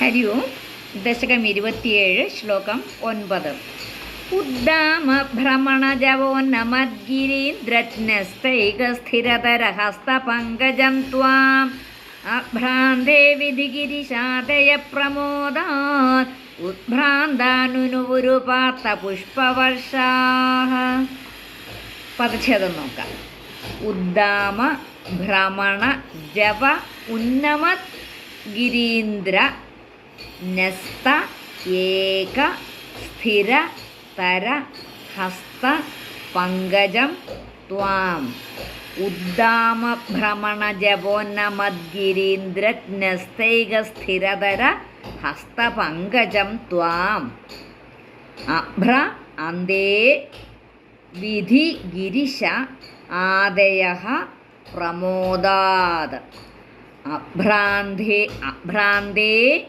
ഹരി ഓം. ദശകം ഇരുപത്തിയേഴ് ശ്ലോകം ഒൻപത്. ഉദ്ദാമഭ്രമണജവോന്നമദ്ഗിരീന്ദ്രജ്ഞസ്തൈകസ്ഥിരതരഹസ്തപങ്കജം ത്വാം. അഭ്രാന്തേ വിധിഗിരിശാദയ പ്രമോദാത് ഉദ്ഭ്രാന്താനുനുപുരുപാത്ത പുഷ്പവർഷാഹ പദച്ഛേദം നോക്കാം. ഉദ്ദാമ ഭ്രമണ ജവ ഉന്നമത് ഗിരീന്ദ്ര ന്യസ്ത ഏക സ്ഥിര തര ഹസ്ത പങ്കജം ത്വാം. ഉദ്ദാമ ഭ്രമണ ജപോന്നമദ്ഗിരീന്ദ്രജ്ഞസ്തൈക സ്ഥിരതര ഹസ്തപങ്കജം ത്വാം. അഭ്ര അന്തേ വിധി ഗിരിശ ആദയ പ്രമോദാത്. അഭ്രാന്തേ അഭ്രാന്തേ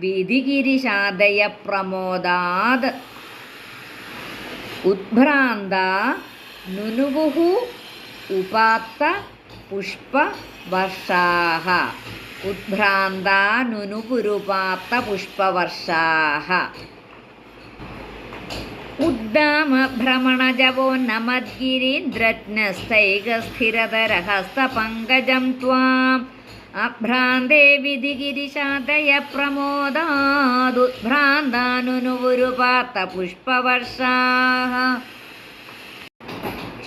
വിധിഗിരിശാദയ പ്രമോദാത് ഉദ്ഭ്രാന്ത നുനുവുഹു ഉപാത്ത പുഷ്പവർഷാः ഉദ്ഭ്രാന്ത നുനുപുരുപാത്ത പുഷ്പവർഷാः ഉദ്ദാമഭ്രമണജവോന്നമദ്ഗിരീന്ദ്രജ്ഞസ്ഥൈകസ്ഥിരതരഹസ്തപങ്കജം ത്വാം. അഭ്രാന്തേ വിധിഗിരിശാദയ പ്രമോദാദുദ്ഭ്രാന്താനുനുപുരുപാത്ത പുഷ്പവർഷാഹ.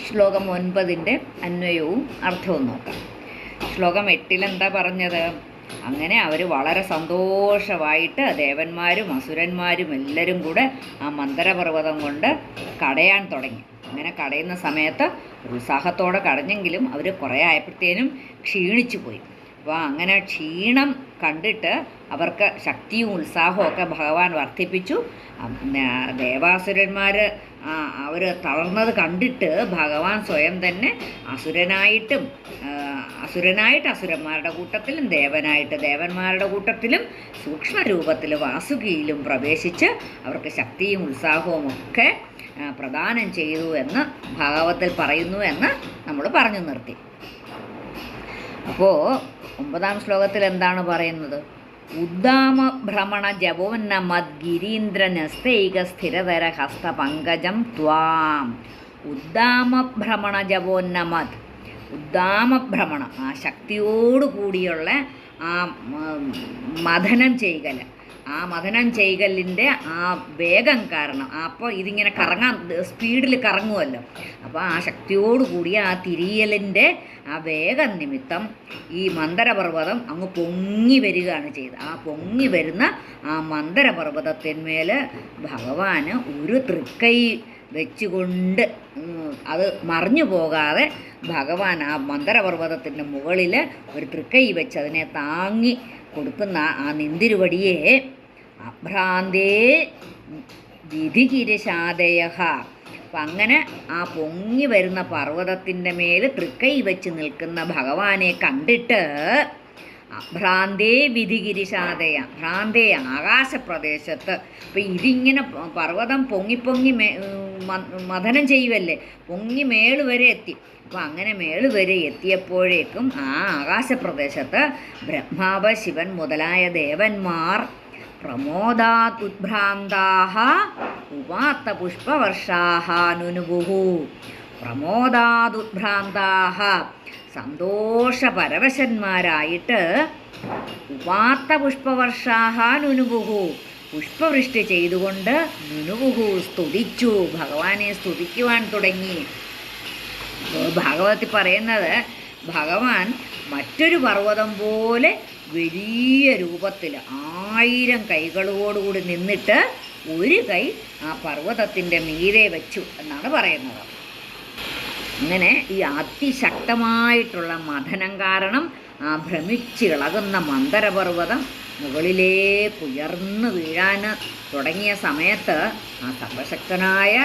ശ്ലോകം ഒൻപതിന്റെ അന്വയവും അർത്ഥവും നോക്കാം. ശ്ലോകം എട്ടിലെന്താ പറഞ്ഞത്? അങ്ങനെ അവർ വളരെ സന്തോഷമായിട്ട് ദേവന്മാരും അസുരന്മാരും എല്ലാവരും കൂടെ ആ മന്ദരപർവതം കൊണ്ട് കടയാൻ തുടങ്ങി. അങ്ങനെ കടയുന്ന സമയത്ത് ഉത്സാഹത്തോടെ കടഞ്ഞെങ്കിലും അവർ കുറേ ആയപ്പോഴത്തേനും ക്ഷീണിച്ചു പോയി അപ്പോൾ അങ്ങനെ ക്ഷീണം കണ്ടിട്ട് അവർക്ക് ശക്തിയും ഉത്സാഹവും ഒക്കെ ഭഗവാൻ വർദ്ധിപ്പിച്ചു. ദേവാസുരന്മാർ അവർ തളർന്നത് കണ്ടിട്ട് ഭഗവാൻ സ്വയം തന്നെ അസുരനായിട്ടും അസുരനായിട്ട് അസുരന്മാരുടെ കൂട്ടത്തിലും ദേവനായിട്ട് ദേവന്മാരുടെ കൂട്ടത്തിലും സൂക്ഷ്മ രൂപത്തിൽ വാസുകിയിലും പ്രവേശിച്ച് അവർക്ക് ശക്തിയും ഉത്സാഹവും ഒക്കെ പ്രദാനം ചെയ്തു എന്ന് ഭാഗവത്തിൽ പറയുന്നു എന്ന് നമ്മൾ പറഞ്ഞു നിർത്തി. അപ്പോൾ ഒമ്പതാം ശ്ലോകത്തിൽ എന്താണ് പറയുന്നത്? ഉദ്ദാമ ഭ്രമണ ജപോന്നമത് ഗിരീന്ദ്രനസ്തൈക സ്ഥിരതര ഹസ്തപങ്കജം ത്വാം. ഉദ്ദാമ ഭ്രമണ ജപോന്ന മദ്. ഉദ്ദാമ ഭ്രമണം ആ ശക്തിയോടുകൂടിയുള്ള ആ മഥനം ചെയ്കൽ ആ മഥനം ചെയ്കലിന്റെ ആ വേഗം കാരണം. അപ്പോൾ ഇതിങ്ങനെ കറങ്ങാൻ സ്പീഡിൽ കറങ്ങുമല്ലോ അപ്പോൾ ആ ശക്തിയോട് കൂടിയ ആ തിരിയലിന്റെ ആ വേഗം നിമിത്തം ഈ മന്ദരപർവതം അങ്ങ് പൊങ്ങി വരികയാണ് ചെയ്തത്. ആ പൊങ്ങി വരുന്ന ആ മന്ദരപർവതത്തിന്മേൽ ഭഗവാന് ഒരു തൃക്കൈ വെച്ചുകൊണ്ട് അത് മറിഞ്ഞു പോകാതെ ഭഗവാൻ ആ മന്ദരപർവതത്തിന്റെ മുകളിൽ ഒരു തൃക്കൈ വെച്ച് അതിനെ താങ്ങി കൊടുക്കുന്ന ആ നിന്തിരുവടിയെ അഭ്രാന്തേ വിധികിരശാദയ അപ്പം അങ്ങനെ ആ പൊങ്ങി വരുന്ന പർവതത്തിന്റെ മേൽ തൃക്കൈ വെച്ച് നിൽക്കുന്ന ഭഗവാനെ കണ്ടിട്ട് ഭ്രാന്തേ വിധിഗിരിശാദയ ഭ്രാന്തേ ആകാശപ്രദേശത്ത്. അപ്പം ഇതിങ്ങനെ പർവതം പൊങ്ങി പൊങ്ങി മ- മഥനം ചെയ്യുമല്ലേ പൊങ്ങി മേൾ വരെ എത്തി. അപ്പം അങ്ങനെ മേൾ വരെ എത്തിയപ്പോഴേക്കും ആ ആകാശപ്രദേശത്ത് ബ്രഹ്മാവ് ശിവൻ മുതലായ ദേവന്മാർ പ്രമോദാതുദ്ഭ്രാന്താः ഉപാത്ത പുഷ്പവർഷാः നുനുപുഹു പ്രമോദാതുദ്ഭ്രാന്താः സന്തോഷപരവശന്മാരായിട്ട് ഉപാത്ത പുഷ്പവർഷാഹ നുനുബുഹു പുഷ്പവൃഷ്ടി ചെയ്തുകൊണ്ട് നുനുബുഹു സ്തുതിച്ചു. ഭഗവാനെ സ്തുതിക്കുവാൻ തുടങ്ങി. ഭാഗവതത്തിൽ പറയുന്നത് ഭഗവാൻ മറ്റൊരു പർവതം പോലെ വലിയ രൂപത്തിൽ ആയിരം കൈകളോടുകൂടി നിന്നിട്ട് ഒരു കൈ ആ പർവതത്തിന്റെ മീതെ വെച്ചു എന്നാണ് പറയുന്നത്. അങ്ങനെ ഈ അതിശക്തമായിട്ടുള്ള മഥനം കാരണം ആ ഭ്രമിച്ചിളകുന്ന മന്ദരപർവതം മുകളിലേക്ക് ഉയർന്ന് വീഴാൻ തുടങ്ങിയ സമയത്ത് ആ സർവശക്തനായ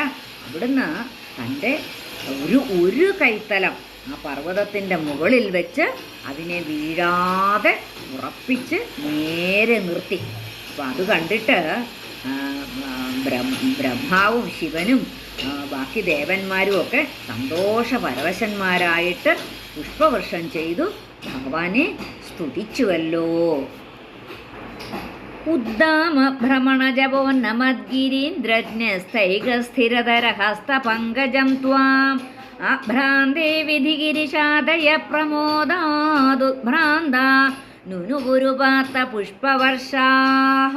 അവിടുന്ന് തന്റെ ഒരു ഒരു കൈത്തലം ആ പർവതത്തിന്റെ മുകളിൽ വെച്ച് അതിനെ വീഴാതെ ഉറപ്പിച്ച് നേരെ നിർത്തി. അപ്പം അത് കണ്ടിട്ട് ബ്രഹ്മാവും ശിവനും ബാക്കി ദേവന്മാരും ഒക്കെ സന്തോഷപരവശന്മാരായിട്ട് പുഷ്പവർഷം ചെയ്തു. ഭഗവാനെ സ്തുതിച്ചുവല്ലോ. ഉദ്ദാമ ഭ്രമണജപോന്നമദ്ഗിരീന്ദ്രജ്ഞസ്ഥൈകസ്ഥിരതരഹസ്തപങ്കജം ത്വാം. അഭ്രാന്തേ വിധിഗിരിശാദയ പ്രമോദാദുഭ്രാന്ത നുനുകുരുപാത്ത പുഷ്പവർഷാः